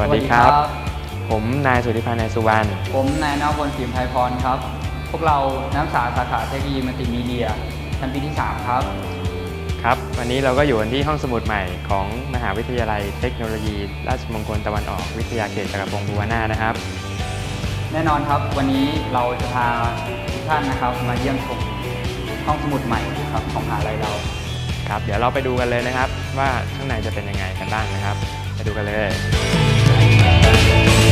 วัสดีครับ ผมนายสุทธิพันธ์นายสุวรรณ ผมนายนพลศิมไพพรครับ พวกเรานักศึกษาสาขาเทคโนโลยีมัลติมีเดียชั้นปีที่ 3 ครับ ครับ วันนี้เราก็อยู่กันที่ห้องสมุดใหม่ของมหาวิทยาลัยเทคโนโลยี ราชมงคลตะวันออกวิทยาเขตจักรพงศ์ภูวนาถนะครับ แน่นอนครับ วันนี้เราจะพาทุกท่านนะครับ มาเยี่ยมชมห้องสมุดใหม่ครับของมหาลัยเรา ครับ เดี๋ยวเราไปดูกันเลยนะครับ ว่าข้างในจะเป็นยังไงกันบ้างนะครับ ไปดูกันเลย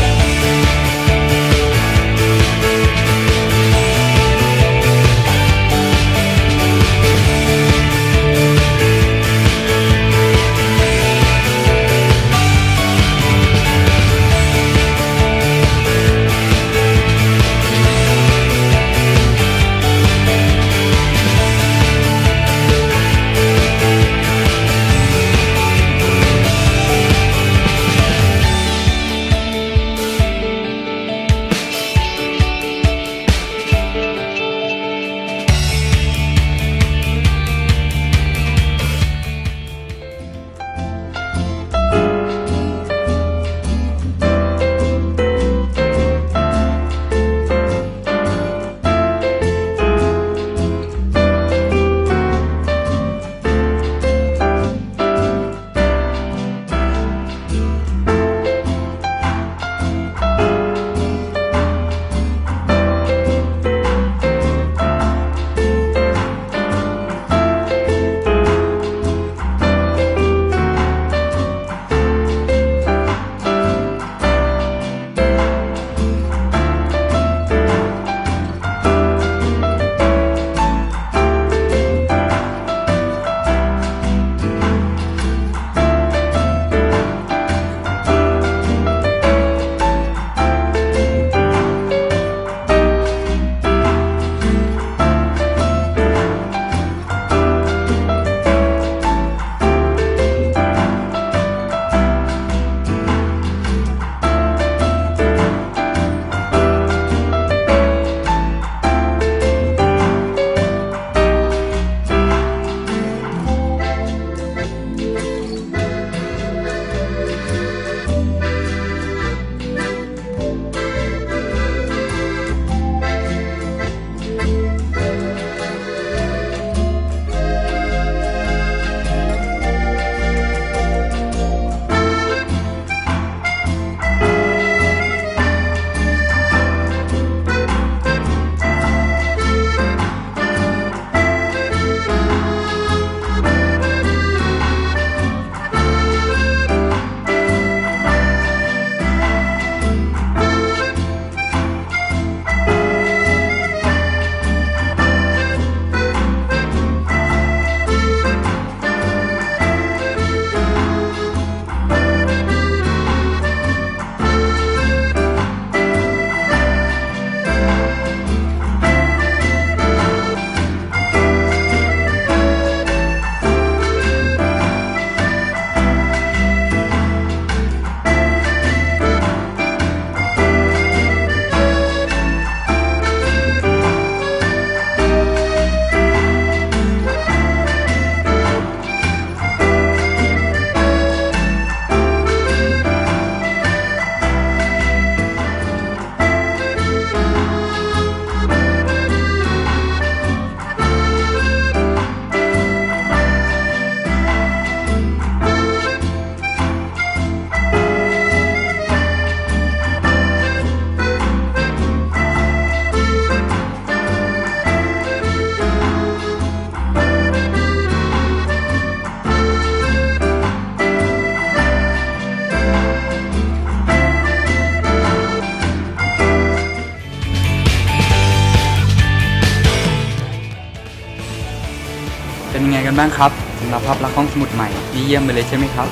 เป็นยังไงกันบ้างครับสำหรับภาพลักษณ์ห้องสมุดใหม่ดีเยี่ยมไปเลยใช่ไหมครับ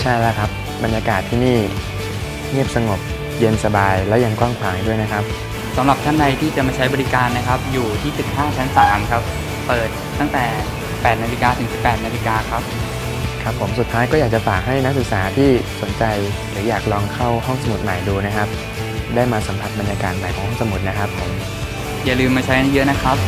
ใช่แล้วครับ บรรยากาศที่นี่เงียบสงบ เย็นสบายและยังกว้างขวางด้วยนะครับ สำหรับท่านใดที่จะมาใช้บริการนะครับ อยู่ที่ตึก5ชั้น3ครับ เปิดตั้งแต่ 8 นาฬิกาถึง 18 นาฬิกาครับ ครับผมสุดท้ายก็อยากจะฝากให้นักศึกษาที่สนใจหรืออยากลองเข้าห้องสมุดใหม่ดูนะครับ ได้มาสัมผัสบรรยากาศใหม่ของห้องสมุดนะครับผม อย่าลืมมาใช้เยอะนะครับ